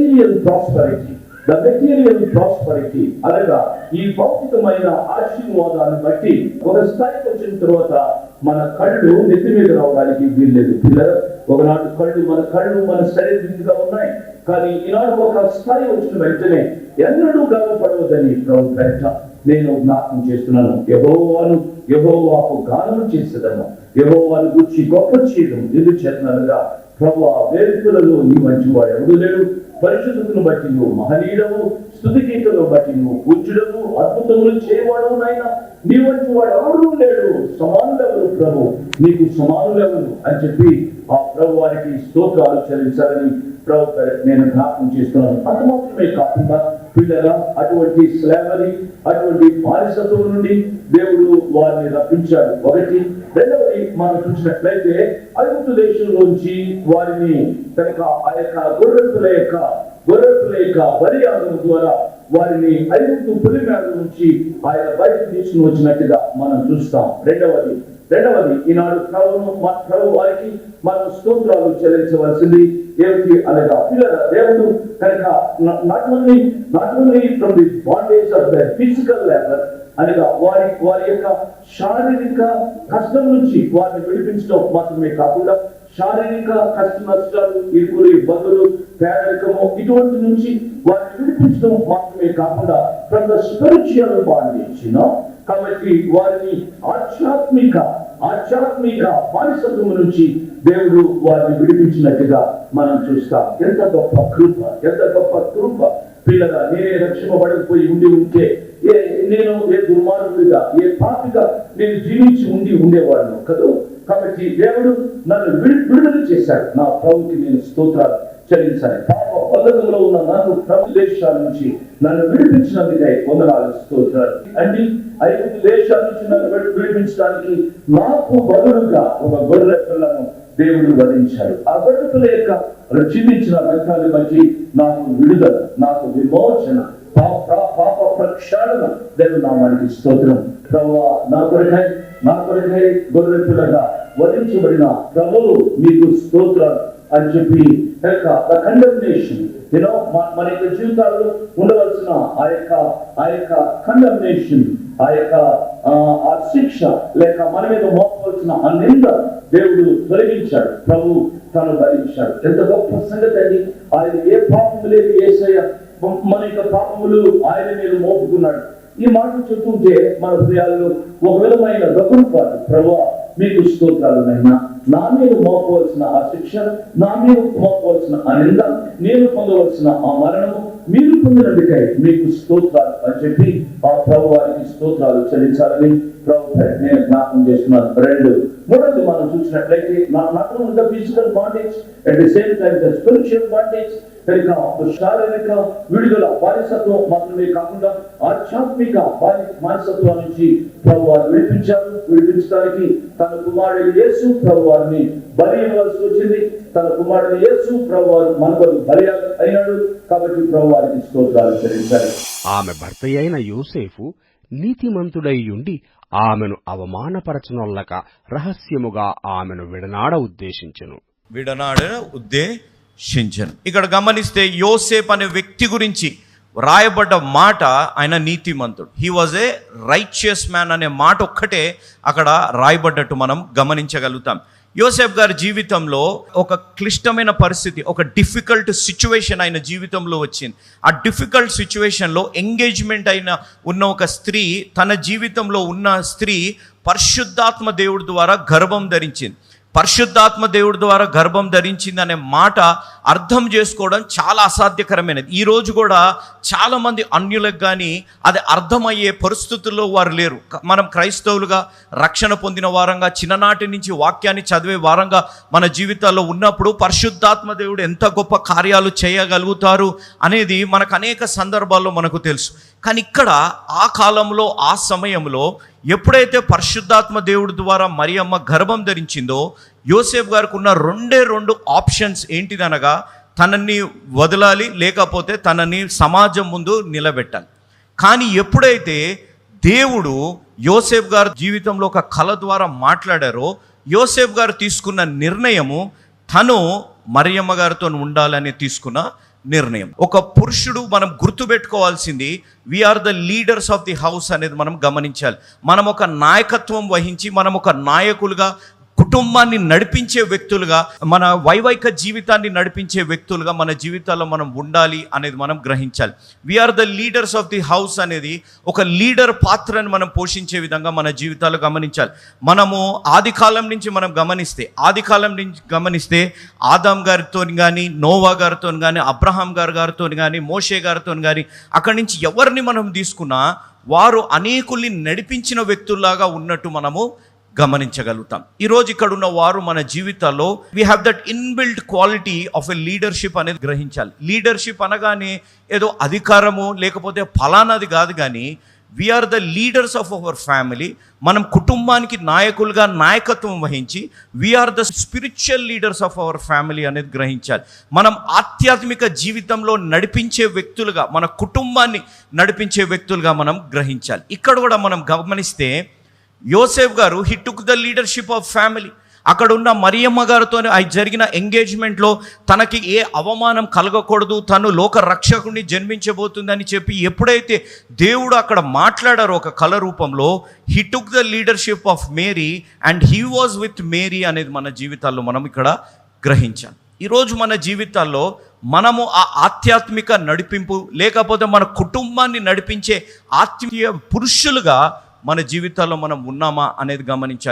Material prosperity the material prosperity అనగా ఈ భౌతికమైన ఆశీర్వాదాన్ని బట్టి ఒక స్థాయికి వచ్చిన తర్వాత మన కళ్ళు నెత్తి మీద రావడానికి వీల్లేదు. పిల్లలు ఒకనాడు కళ్ళు మన కళ్ళు మన శరీరంగా ఉన్నాయి. కానీ ఈనాడు ఒక స్థాయి వచ్చిన వెంటనే ఎన్నడూ గర్వపడవద్దని ప్రభు పేట నేను జ్ఞాపకం చేస్తున్నాను. యహోవాను యహోవాకు గానం చేసేదను. యహోవాను గుర్చి గొప్ప చేయడం. ఎందుకు చేతనగా ప్రభు వేదికలలో నీ మంచివాడు ఎవడు లేడు. పరిశుద్ధులను బట్టి నువ్వు మహనీయుడవు స్థుతి గీతలను బట్టి నువ్వు పూజ్యుడవు అద్భుతములు చేయవాడు నాయన. నీ వంటి వాడు ఎవరు లేడు. సమానులెవరు ప్రభు? నీకు సమానులెవరు? అని చెప్పి ఆ ప్రభు వారికి స్తోత్రాలు చెల్లించాలని ప్రభు నేను జ్ఞాపకం చేస్తున్నాను. అంత మాత్రమే కాకుండా పిల్లల అటువంటి స్లావరీ అటువంటి బానిసత్వం నుండి దేవుడు వారిని రప్పించాడు. ఒకటి రెండవది మనం చూసినట్లయితే ఐగుప్తు దేశంలోంచి వారిని కనుక ఆ యొక్క గొర్రెల యొక్క గొర్రెల యొక్క బలియాగం ద్వారా వారిని ఐగుప్తు పులిమేడ నుంచి ఆయన బయటకు తీసుకుని వచ్చినట్టుగా మనం చూస్తాం. రెండవది రెండవది ఈనాడు ప్రభును మన ప్రభు వారికి మనం స్తోత్రాలు చెల్లించవలసింది ఏమిటి అనగా పిల్లల దేవుడు కనుక not only not only from the bondage of the physical labour అనగా వారి వారి యొక్క శారీరక కష్టం నుంచి వారిని విడిపించడం మాత్రమే కాకుండా శారీరక కష్ట నష్టాలు ఇరుకులు ఇబ్బందులు పేదరికము ఇటువంటి నుంచి వారిని విడిపించడం మాత్రమే కాకుండా ఫ్రమ్ ద స్పిరిచువల్ బాండేజ్ కాబట్టి వారిని ఆధ్యాత్మిక ఆధ్యాత్మిక బానిసత్వము నుంచి దేవుడు వారిని విడిపించినట్టుగా మనం చూస్తాం. ఎంత గొప్ప కృప ఎంత గొప్ప కృప. పిల్లగా నేనే రక్షింపబడకపోయి ఉండి ఉంటే ఏ నేను ఏ దుర్మార్గుడిగా ఏ పాపిగా నేను జీవించి ఉండి ఉండేవాడును కదా. కాబట్టి దేవుడు నన్ను విడుదల చేశాడు. నా ప్రభుకి నేను స్తోత్రాలు చెల్లించాలి. పాప పద్ధతిలో ఉన్న నాకు ప్రభు దేశాల నుంచి నన్ను విడిపించినందుకై వందనాలు స్తోత్రాలు. అంటే ఐదు దేశాల నుంచి నన్ను విడిపించడానికి నాకు బదులుగా ఒక గొర్రె పిల్లను దేవుడు వధించాడు. ఆ గొర్రె పిల్ల యొక్క జీవించిన రకాన్ని బట్టి నాకు విడుదల నాకు విమోచన పాప పాప ప్రక్షాళన దేవుడు నామానికి స్తోత్రం. ప్రభు నా కొరకై నా కొరకై గొర్రె పిల్లగా వధించబడిన ప్రభువు మీకు స్తోత్రాలు. అని చెప్పి యొక్క కండమ్నేషన్ యూనో మన యొక్క జీవితాల్లో ఉండవలసిన ఆ యొక్క ఆ యొక్క కండమ్నేషన్ ఆ యొక్క ఆ, శిక్ష లేక మన మీద మోపవలసిన ఆ నింద దేవుడు తొలగించాడు. ప్రభు తను భరించాడు. ఎంత గొప్ప సంగతి అది. ఆయన ఏ పాపము లేదు ఏసయ్య మన యొక్క పాపములు ఆయన మీద మోపుకున్నాడు. ఈ మాట చెప్తుంటే మన హృదయాల్లో ఒక విధమైన గొప్పపాటు ప్రభు మీకు స్తోత్రాలు నైనా నా మీద మోపవలసిన ఆ శిక్ష నా మీద మోపవలసిన ఆ నింద నేను పొందవలసిన ఆ మరణము మీరు పొందినందుకై మీకు స్తోత్రాలు అని చెప్పి ఆ ప్రభు వారికి స్తోత్రాలు చెల్లించాలని ప్రభు నేను జ్ఞాపకం చేస్తున్నాను. రెండు మూడవది మనం చూసినట్లయితే నా not the physical bondage at the same time the spiritual bondage కనుక శారీరక విడుదల బానిసత్వం మాత్రమే కాకుండా ఆధ్యాత్మిక బాని బానిసత్వం నుంచి ప్రభు వారు విడిపించారు. విడిపించడానికి తన కుమారుడు యేసు ప్రభు వారిని బలి ఇవ్వవలసి వచ్చింది. తన కుమారుడు యేసు ప్రభు వారు మనకు బలి అయినాడు. కాబట్టి ప్రభు వారికి స్తోత్రాలు చెల్లించారు ఆమె భర్త అయిన యోసేపు నీతిమంతుడై ఉండి ఆమెను అవమానపరచనొల్లక రహస్యముగా ఆమెను విడనాడ ఉద్దేశించెను. విడనాడిన ఉద్దేశించను ఇక్కడ గమనిస్తే యోసేప్ అనే వ్యక్తి గురించి రాయబడ్డ మాట ఆయన నీతిమంతుడు. He was a righteous man అనే మాట ఒక్కటే అక్కడ రాయబడ్డట్టు మనం గమనించగలుగుతాం. యోసేఫ్ గారి జీవితంలో ఒక క్లిష్టమైన పరిస్థితి ఒక డిఫికల్ట్ సిచ్యువేషన్ ఆయన జీవితంలో వచ్చింది. ఆ డిఫికల్ట్ సిచ్యువేషన్లో ఎంగేజ్మెంట్ అయిన ఉన్న ఒక స్త్రీ తన జీవితంలో ఉన్న స్త్రీ పరిశుద్ధాత్మ దేవుడి ద్వారా గర్భం ధరించింది. పరిశుద్ధాత్మ దేవుడి ద్వారా గర్భం ధరించింది అనే మాట అర్థం చేసుకోవడం చాలా అసాధ్యకరమైనది. ఈ రోజు కూడా చాలామంది అన్యులకు కానీ అది అర్థమయ్యే పరిస్థితుల్లో వారు లేరు. మనం క్రైస్తవులుగా రక్షణ పొందిన వారంగా చిన్ననాటి నుంచి వాక్యాన్ని చదివే వారంగా మన జీవితాల్లో ఉన్నప్పుడు పరిశుద్ధాత్మ దేవుడు ఎంత గొప్ప కార్యాలు చేయగలుగుతారు అనేది మనకు అనేక సందర్భాల్లో మనకు తెలుసు. కానీ ఇక్కడ ఆ కాలంలో ఆ సమయంలో ఎప్పుడైతే పరిశుద్ధాత్మ దేవుడి ద్వారా మరియమ్మ గర్భం ధరించిందో యోసేఫ్ గారికి ఉన్న రెండే రెండు ఆప్షన్స్ ఏంటిదనగా తనని వదలాలి లేకపోతే తనని సమాజం ముందు నిలబెట్టాలి. కానీ ఎప్పుడైతే దేవుడు యోసేఫ్ గారు జీవితంలో ఒక కళ ద్వారా మాట్లాడారో యోసేఫ్ గారు తీసుకున్న నిర్ణయము తను మరియమ్మ గారితో ఉండాలని తీసుకున్న నిర్ణయం. ఒక పురుషుడు మనం గుర్తుపెట్టుకోవాల్సింది we are the leaders of the house అనేది మనం గమనించాలి. మనం ఒక నాయకత్వం వహించి మనం ఒక నాయకులుగా కుటుంబాన్ని నడిపించే వ్యక్తులుగా మన వైవాహిక జీవితాన్ని నడిపించే వ్యక్తులుగా మన జీవితాల్లో మనం ఉండాలి అనేది మనం గ్రహించాలి. We are the leaders of the house అనేది ఒక లీడర్ పాత్రను మనం పోషించే విధంగా మన జీవితాలు గమనించాలి. మనము ఆది కాలం నుంచి మనం గమనిస్తే ఆది కాలం నుంచి గమనిస్తే ఆదాం గారితో కానీ నోవా గారితో కానీ అబ్రహాం గారు గారితో కానీ మోషే గారితో కానీ అక్కడి నుంచి ఎవరిని మనం తీసుకున్నా వారు అనేకుల్ని నడిపించిన వ్యక్తుల్లాగా ఉన్నట్టు మనము గమనించగలుగుతాం. ఈరోజు ఇక్కడ ఉన్న వారు మన జీవితాల్లో we have that inbuilt quality of a leadership అనేది గ్రహించాలి. లీడర్షిప్ అనగానే ఏదో అధికారము లేకపోతే ఫలానాది కాదు కానీ we are the leaders of our family మనం కుటుంబానికి నాయకులుగా నాయకత్వం వహించి we are the spiritual leaders of our family అనేది గ్రహించాలి. మనం ఆధ్యాత్మిక జీవితంలో నడిపించే వ్యక్తులుగా మన కుటుంబాన్ని నడిపించే వ్యక్తులుగా మనం గ్రహించాలి. ఇక్కడ కూడా మనం గమనిస్తే యోసేఫ్ గారు he took the leadership of family అక్కడ ఉన్న మరియమ్మ గారితో జరిగిన ఎంగేజ్మెంట్లో తనకి ఏ అవమానం కలగకూడదు తను లోక రక్షకుడిని జన్మించబోతుందని చెప్పి ఎప్పుడైతే దేవుడు అక్కడ మాట్లాడారో ఒక కళ రూపంలో he took the leadership of Mary and he was with Mary అనేది మన జీవితాల్లో మనం ఇక్కడ గ్రహించాం. ఈరోజు మన జీవితాల్లో మనము ఆ ఆధ్యాత్మిక నడిపింపు లేకపోతే మన కుటుంబాన్ని నడిపించే ఆత్మీయ పురుషులుగా మన జీవితాల్లో మనం ఉన్నామా అనేది గమనించాలి.